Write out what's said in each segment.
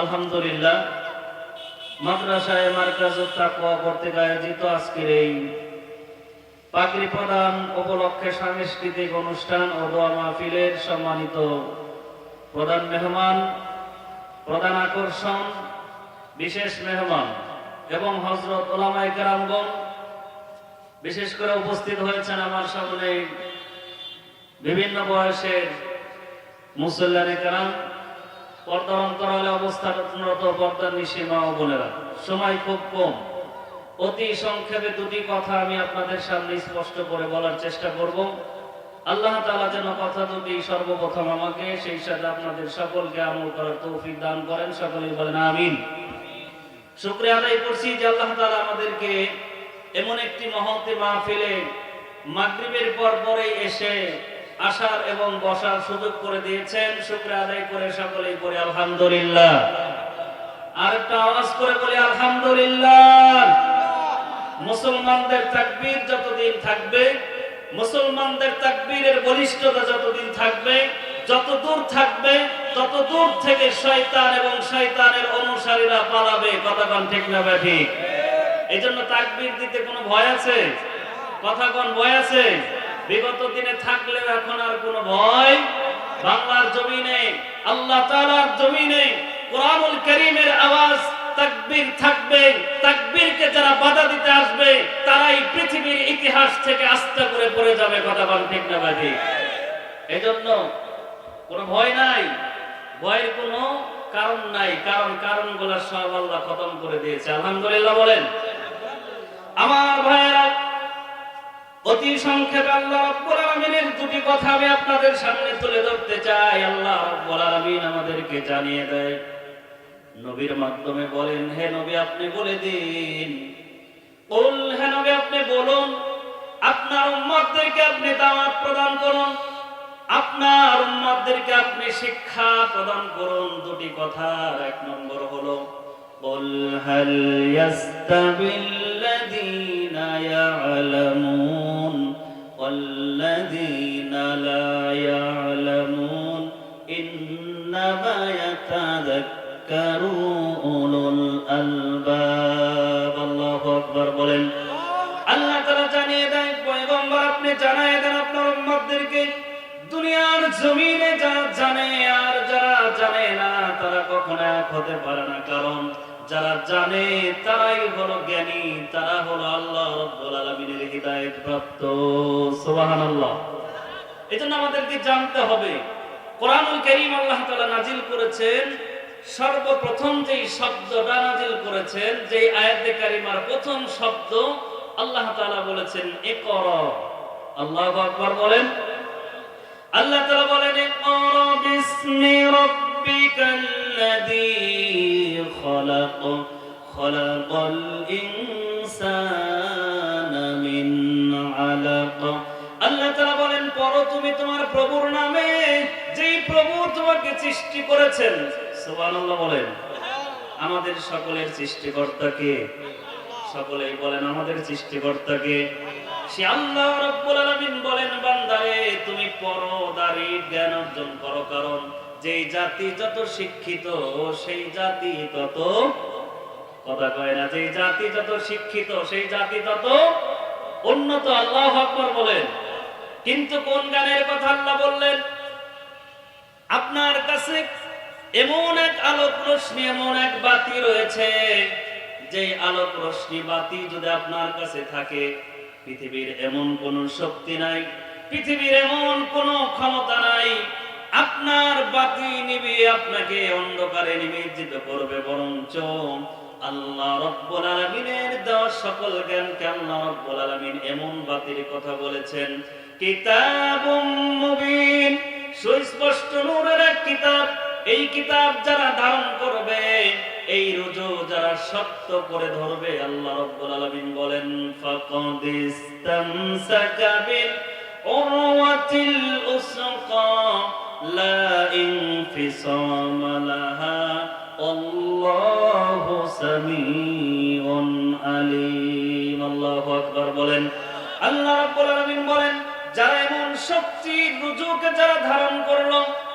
আলহামদুলিল্লাহ। মাদ্রাসায় মার্কাজ তাকওয়া কর্তৃক আয়োজিত আজকের এই পাগড়ি প্রদান উপলক্ষে সাংস্কৃতিক অনুষ্ঠান ও দোয়া মাহফিলের সম্মানিত প্রধান মেহমান, প্রধান আকর্ষণ, বিশেষ মেহমান এবং হজরত ওলামাই কেরামগণ বিশেষ করে উপস্থিত হয়েছেন আমার সামনে। বিভিন্ন বয়সের মুসল্লানে কেরাম পর্দা অন্তরালে অবস্থানরত পর্দার নিসীমা ও বোনেরা সময় খুব কম। অতি সংক্ষেপে দুটি কথা আমি আপনাদের সামনে স্পষ্ট করে বলার চেষ্টা করব। আল্লাহ তালা যেন কথা দুটি সর্বপ্রথম আমাকে, সেই সাথে আপনাদের সকলকে আমল করার তৌফিক দান করেন। সকলেই বলেন আমিন। শুক্রিয়া আদায় করছি যে আল্লাহ তালা আমাদেরকে এমন একটি মহতে মাহফিলে মাগরিবের পর পরেই এসে আসার এবং বসার সুযোগ করে দিয়েছেন। শুক্রিয়া আদায় করে সকলেই পড়ে আলহামদুলিল্লাহ। আর একটা আওয়াজ করে বলি আলহামদুলিল্লাহ। মুসলমানদের তাকবীর যতদিন থাকবে, মুসলমানদের তাকবীরের বলিষ্ঠতা যতদিন থাকবে, যত দূর থাকবে, তত দূর থেকে শয়তান এবং শয়তানের অনুসারীরা পালাবে। কথা কন ঠিক না বা ঠিক? এই জন্য তাকবীর দিতে কোনো ভয় আছে? কথা কোন ভয় আছে? বিগত দিনে থাকলেও এখন আর কোনো ভয় বাংলার জমিনে, আল্লাহ তাআলার জমিনে কোরআনুল কারীমের আওয়াজ তাকবীর থাকবে, তাকবীরকে যারা বাধা দিতে আসবে, তারাই পৃথিবীর ইতিহাস থেকে আস্থা করে পড়ে যাবে, কথা বল ঠিক না বাজি এজন্য ভয় নাই, ভয়ের কোনো কারণ নাই, কারণ কারণগুলো সব আল্লাহ খতম করে দিয়েছে। আলহামদুলিল্লাহ বলেন। আমার ভাইয়েরা অতি সংক্ষেপে আল্লাহ রাব্বুল আলামিনের দুটি কথা আমি আপনাদের সামনে তুলে ধরতে চাই আল্লাহ রাব্বুল আলামিন আমাদেরকে জানিয়ে দেয় নবীর মাধ্যমে বলেন হে নবী আপনি বলে দিন বল হে নবী আপনি বলুন আপনার উম্মতদেরকে আপনি দাওয়াত প্রদান করুন আপনার উম্মতদেরকে আপনি শিক্ষা প্রদান করুন দুটি কথার এক নম্বর হলো قل هل يستوي الذين يعلمون والذين لا يعلمون إنما يتذكر أولو الألباب الله أكبر বলেন আল্লাহ তাআলা জানিয়ে দেয় পয়গম্বর আপনি জানায় দেন আপনার উম্মতদেরকে দুনিয়ার জমিনে যারা জানে আর যারা জানে না তারা কখনো এক হতে পারে না কারণ যারা জানে তারাই হলো জ্ঞানী, তারা হলো আল্লাহ রব্বুল আলামিনের হিদায়াত প্রাপ্ত সুবহানাল্লাহ। এজন্য আমাদেরকে জানতে হবে, কোরআনুল কারীম আল্লাহ তাআলা নাজিল করেছেন, সর্বপ্রথম শব্দটা নাজিল করেছেন আয়াতে কারিমার প্রথম শব্দ, আল্লাহ তাআলা বলেছেন, ইকরা। আল্লাহু আকবার বলেন। আল্লাহ তাআলা বলেন, ইকরা বিসমি খলাক খলাকাল ইনসানা মিন আলাক আল্লাহ তাআলা বলেন পড়ো তুমি তোমার প্রভুর নামে, যেই প্রভু তোমাকে সৃষ্টি করেছেন। সুবহানাল্লাহ বলেন। আমাদের সকলের সৃষ্টিকর্তাকে সকলেই বলেন, আমাদের সৃষ্টিকর্তাকে সে আল্লাহ রাব্বুল আলামিন বলেন, বান্দারে, তুমি পড়ো দাঁড়ি জ্ঞান অর্জন করো, কারণ যেই জাতি যত শিক্ষিত, সেই জাতি তত কথা কয় না, যেই জাতি যত শিক্ষিত, সেই জাতি তত উন্নত, আল্লাহ আকবর বলেন। কিন্তু কোন গানের কথা আল্লাহ বললেন? আপনার কাছে এমন এক আলোক রশ্মি, এমন এক বাতি রয়েছে যে আলোক রশ্মি বাতি যদি আপনার কাছে থাকে, পৃথিবীর এমন কোন শক্তি নাই, পৃথিবীর এমন কোন ক্ষমতা নাই আপনার বাতি নিবে, আপনাকে অন্ধকারে নিমজ্জিত করবে, বরঞ্চ আল্লাহ রব্বুল আলামিনের দেওয়া সকল জ্ঞানকে আল্লাহ রব্বুল আলামিন এমন বাতির কথা বলেছেন, কিতাবুম মুবিন। সুস্পষ্ট নূরের এক কিতাব। এই কিতাব যারা ধারণ করবে, এই রুজু যারা শক্ত করে ধরবে, আল্লাহ রাব্বুল আলামিন বলেন ফাকাদিস্তামসাকা বিল উরওয়াতিল উসকা। এমন ধারণ করল,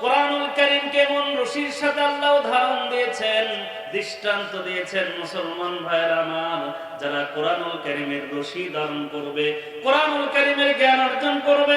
কোরআনুল করিম কেমন রশির ধারণ দিয়েছেন, দৃষ্টান্ত দিয়েছেন, মুসলমান ভাইয়ের আমার, যারা কোরআনুল করিমের রশি ধারণ করবে, কোরআনুল করিমের জ্ঞান অর্জন করবে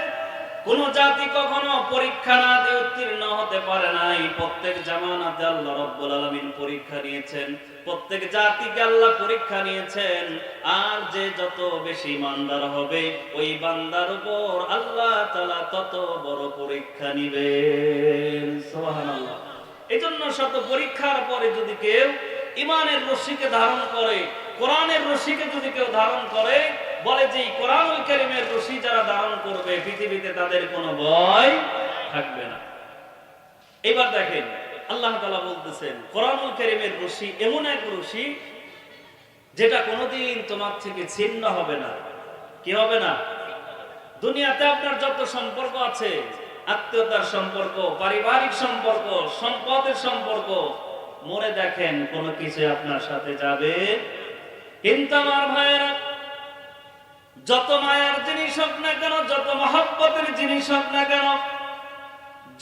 কোন জাতি কখনো পরীক্ষা না দিয়ে উত্তীর্ণ হতে পারে নাই। প্রত্যেক জামানাতে আল্লাহ রব্বুল আলামিন পরীক্ষা নিয়েছেন। প্রত্যেক জাতিকে আল্লাহ পরীক্ষা নিয়েছেন। আর যে যত বেশি ইমানদার হবে, ওই বান্দার উপর আল্লাহ তাআলা তত বড় পরীক্ষা নিবেন। সুবহানাল্লাহ। এজন্য শত পরীক্ষার পরে যদি কেউ ইমানের রশ্মিকে ধারণ করে, কোরআনের রশ্মিকে যদি কেউ ধারণ করে বলে যে, কোরআনুল কারীমের রশি যারা ধারণ করবে, পৃথিবীতে তাদের কোনো ভয় থাকবে না। এবার দেখেন, আল্লাহ তাআলা বলতেছেন, কোরআনুল কারীমের রশি এমন এক রশি যেটা কোনোদিন তোমার থেকে ছিন্ন হবে না। কি হবে না? দুনিয়াতে আপনার যত সম্পর্ক আছে, আত্মীয়তার সম্পর্ক, পারিবারিক সম্পর্ক, সম্পদের সম্পর্ক, মরে দেখেন কোনো কিছু আপনার সাথে যাবে। কিন্তু আমার ভাইয়েরা যত মায়ার জিনিস হোক না কেন, যত মহব্বতের জিনিস হোক না কেন,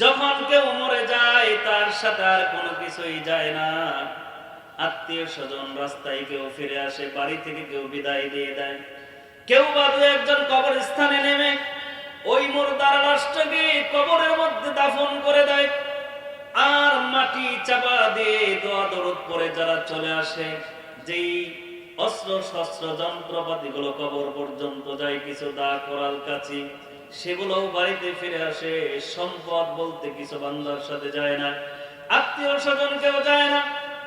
যখন কেউ মরে যায়, তার সাথে আর কোনো কিছুই যায় না। আত্মীয় স্বজন রাস্তায় কেউ ফিরে আসে, বাড়ি থেকে কেউ বিদায় দিয়ে দেয়। কেউ বা দু একজন কবরস্থানে নেমে ওই মুর্দার রাষ্ট্রকে কবরের মধ্যে দাফন করে দেয়। আর মাটি চাপা দিয়ে দোয়া দরদ পরে যারা চলে আসে, যেই অস্ত্র শস্ত্র যন্ত্রপাতি গুলো কবর পর্যন্ত যায় কিছু দা করাল কাছি সেগুলো বাড়িতে ফিরে আসে, সম্পদ বলতে কিছু বান্দার সাথে যায় না, আত্মীয় স্বজন কেউ যায় না,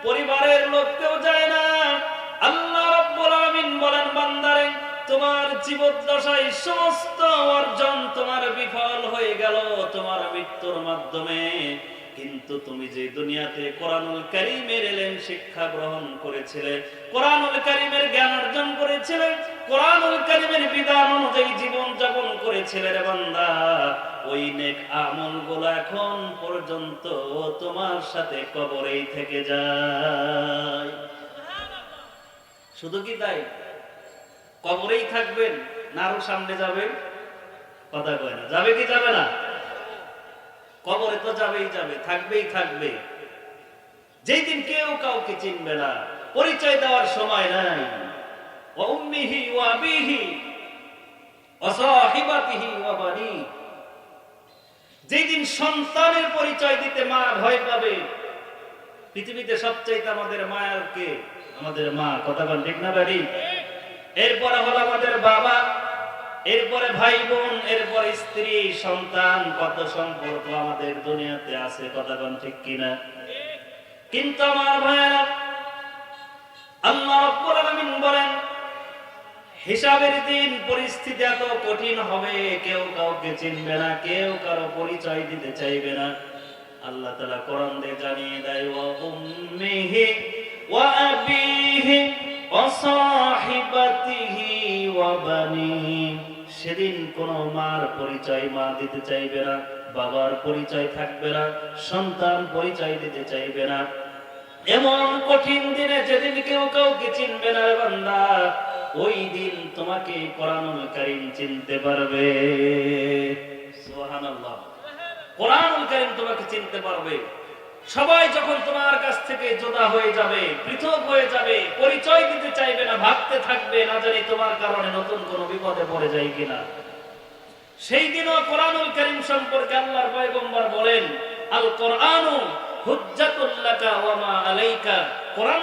পরিবারের লোক কেউ যায় না। আল্লাহ রাব্বুল আলামিন বলেন, বান্দারে, তোমার জীবদ্দশায় সমস্ত অর্জন তোমার বিফল হয়ে গেল তোমার মৃত্যুর মাধ্যমে। কিন্তু তুমি যে দুনিয়াতে কোরআনুল কারীমের এলেন শিক্ষা গ্রহণ করেছিলে, কোরআনুল কারীমের জ্ঞান অর্জন করেছিলে, কোরআনুল কারীমের বিধান অনুযায়ী জীবন যাপন করেছিলে রে বান্দা। ওই নেক আমলগুলো এখন পর্যন্ত তোমার সাথে কবরেই থেকে যায়। শুধু কি তাই? কবরেই থাকবেন না সামনে যাবেন? কথা কয় না। যাবে কি যাবে না? কবরে তো যাবেই যাবে, থাকবেই থাকবে। যেই দিন কেউ কাউকে চিনবে না, পরিচয় দেওয়ার সময় নাই। ওয়া উম্মিহি ওয়া আবিহি, ওয়া সাহিবাতিহি ওয়া বানি। যেই দিন সন্তানের পরিচয় দিতে মা ভয় পাবে, পৃথিবীতে সবচাইতে আমাদের মায়ের কে? আমাদের মা, কথা বল ঠিক না, বাড়ি? এরপরে হলো আমাদের বাবা। এরপরে ভাই বোন, এরপরে স্ত্রী, সন্তান, কত সম্পর্ক আমাদের দুনিয়াতে আছে, কথা বল ঠিক কিনা? কিন্তু আমার ভাইয়েরা, আল্লাহ আলামিন বলেন, হিসাবের দিন, পরিস্থিতি এত কঠিন হবে, কেউ কাউকে চিনবে না, কেউ কারও পরিচয় দিতে চাইবে না। আল্লাহ তাআলা কোরআন দিয়ে জানিয়ে দেয়, ওয়া উম্মিহি ওয়া আবিহি ওয়া সাহিবাতিহি ওয়া বানিহি। সেদিন কোনো মার পরিচয় মা দিতে চাইবে না, বাবার পরিচয় থাকবে না, সন্তান পরিচয় দিতে চাইবে না। এমন কঠিন দিনে যেদিন কেউ কাউকে চিনবে না রে বান্দা, ওই দিন তোমাকে কোরআনুল কারীম চিনতে পারবে। সুবহানাল্লাহ। কোরআনুল কারীম তোমাকে চিনতে পারবে। সবাই যখন তোমার কাছ পৃথক হয়ে যাবে, পরিচয় দিতে চাইবে না, ভাবতে থাকবে না জানি তোমার কারণে নতুন কোনো বিপদে পড়ে যায় কিনা। সেই দিনও কোরআনুল কারীম সম্পর্কে আল্লাহর পয়গম্বর বলেন আল কোরআনু কোরআন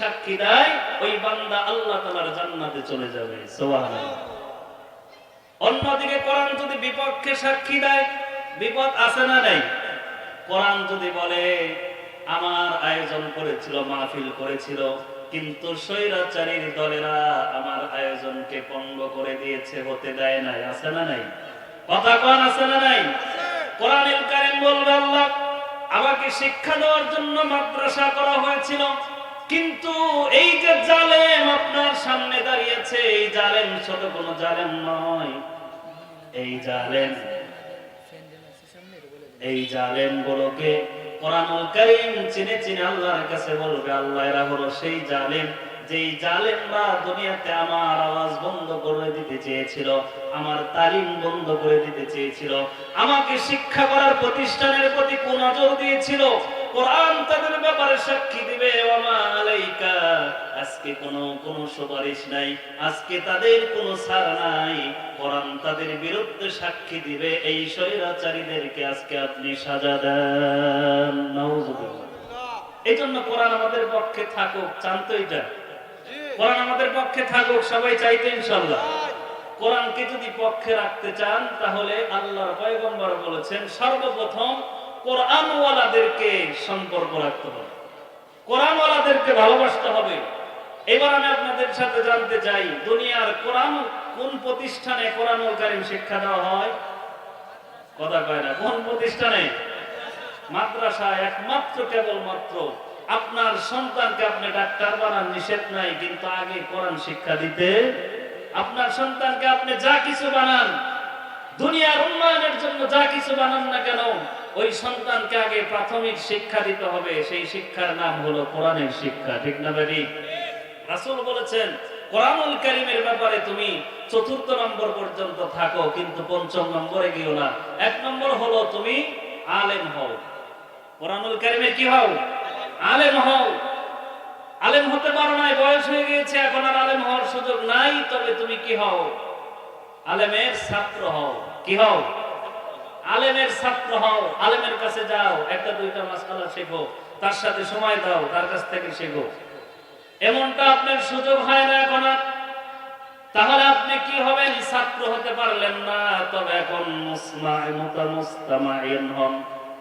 সাক্ষী দেয়, ওই বান্দা আল্লাহ তাআলার জান্নাতে চলে যাবে। সুবহানাল্লাহ। অন্যদিকে কোরআন যদি বিপক্ষে সাক্ষী দেয়, বিপদ আছে না নাই? কোরআন যদি বলে, আমার আয়োজন করেছিল, মাহফিল করেছিল, কিন্তু স্বৈরাচারীর দলেরা আমার আয়োজনকে পঙ্গ করে দিয়েছে, হতে দেয় নাই, আছে না নাই? কথা কন, আছে না নাই? কোরআনুল কারীম বলবে আল্লাহ, আমাকে শিক্ষা দেওয়ার জন্য মাদ্রাসা করা হয়েছিল কিন্তু এই যে জালেম আপনার সামনে দাঁড়িয়েছে, এই জালেম ছোট কোনো জালেম নয়। এই জালেম এই জালেম গুলোকে কোরআনুল চিনে চিনে আল্লাহর কাছে বলবে, আল্লাহ, এরা হলো সেই জালেম যেই দুনিয়াতে আমার আওয়াজ বন্ধ করে দিতে চেয়েছিল, আমার তালিম বন্ধ করে দিতে চেয়েছিল, আমাকে শিক্ষা করার প্রতিষ্ঠানের প্রতি কুনজর দিয়েছিল। কোরআন তাদের ব্যাপারে সাক্ষী দিবে আলাইকা। আজকে কোনো কোনো সুপারিশ নাই আজকে তাদের কোনো ছাড় নাই। কোরআন তাদের বিরুদ্ধে সাক্ষী দিবে এই স্বৈরাচারীদেরকে আজকে আপনি সাজা দেন। এই জন্য কোরআন আমাদের পক্ষে থাকুক চান তো এটা কোরআন আমাদের পক্ষে থাকুক সবাই চাইতে ইনশাল্লাহ কোরআনকে যদি পক্ষে রাখতে চান তাহলে আল্লাহর পয়গম্বর বলেছেন সর্বপ্রথম কোরআনওয়ালাদেরকে সম্পর্ক রাখতে হবে। কোরআনওয়ালাদেরকে ভালোবাসতে হবে। এবার আমি আপনাদের সাথে জানতে চাই, দুনিয়ার কোরআন কোন প্রতিষ্ঠানে কোরআনুল কারীম শিক্ষা দেওয়া হয়? কথা কয় না, কোন প্রতিষ্ঠানে? মাদ্রাসা একমাত্র কেবলমাত্র আপনার সন্তানকে আপনি ডাক্তার বানান, নিষেধ নাই, কিন্তু আগে কোরআন শিক্ষা দিতে। আপনার সন্তানকে আপনি যা কিছু বানান, দুনিয়ার উন্নয়নের জন্য যা কিছু বানান না কেন ওই সন্তানকে আগে প্রাথমিক শিক্ষা দিতে হবে। সেই শিক্ষার নাম হলো কোরআনের শিক্ষা, ঠিক না বেরি রাসূল বলেছেন, কোরআনুল কারীমের ব্যাপারে তুমি চতুর্থ নম্বর পর্যন্ত থাকো, কিন্তু পঞ্চম নম্বরে গিয়েও না। এক নম্বর হলো তুমি আলেম হও। কোরআনুল কারীমে কি হও? আলেম হও। আলেম হতে পারো নাই, বয়স হয়ে গিয়েছে, এখন আর আলেম হওয়ার সুযোগ নাই, তবে তুমি কি হও? আলেমের ছাত্র হও। কি হও? আলেমের ছাত্র হও, আলেমের কাছে যাও, একটা দুইটা মাসকালা শেখো, তার সাথে সময় দাও, তার কাছ থেকে শেখো। এমনটা আপনার সুযোগ হয় না এখন তাহলে আপনি কি হবেন? ছাত্র হতে পারলেন না, তবে এখন মুসমায় হন,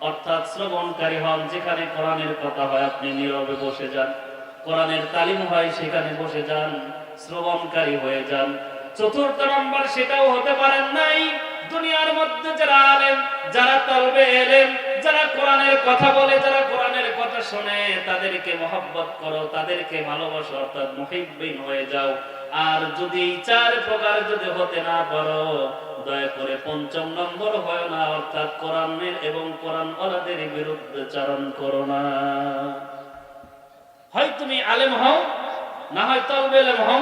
অর্থাৎ শ্রবণকারী হন। যেখানে কোরআনের কথা হয়, আপনি নীরবে বসে যান। কোরআনের তালিম হয়, সেখানে বসে যান, শ্রবণকারী হয়ে যান। চতুর্থ নম্বর, সেটাও হতে পারেন নাই। দুনিয়ার মধ্যে যারা আলেম, যারা তলবে এলেম, যারা কোরআনের কথা বলে, যারা কোরআনের কথা শুনে, তাদেরকে মহব্বত করো, তাদেরকে ভালোবাসো, অর্থাৎ মুহিব্বিন হয়ে যাও। আর যদি চার প্রকার যদি হতে না পারো, দয়া করে পঞ্চম নম্বর হয় না, অর্থাৎ কোরআনের এবং কোরআন ওলাদের বিরুদ্ধে চারণ করো না। হয় তুমি আলেম হও, না হয় তলবে এলেম হও,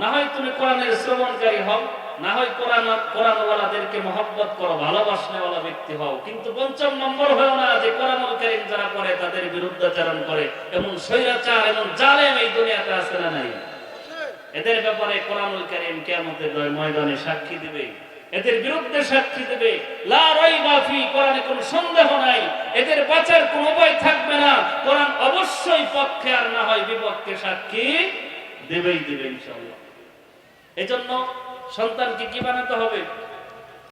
না হয় তুমি কোরআনের শ্রবণকারী হও না হয় কোরআন মহব্বত করো ব্যক্তি হও। কিন্তু পঞ্চম নম্বর না যে যারা তাদের করে। স্বৈরাচার জালেম এই দুনিয়াতে আছে না নাই? এদের ব্যাপারে ময়দানে সাক্ষী দিবে। এদের বিরুদ্ধে সাক্ষী দেবে। লা কোরআনে কোনো সন্দেহ নাই। এদের বাঁচার কোনো উপায় থাকবে না। কোরআন অবশ্যই পক্ষে আর না হয় বিপক্ষে সাক্ষী দেবেই দেবে ইনশাআল্লাহ। এজন্য সন্তানকে কি বানাতে হবে?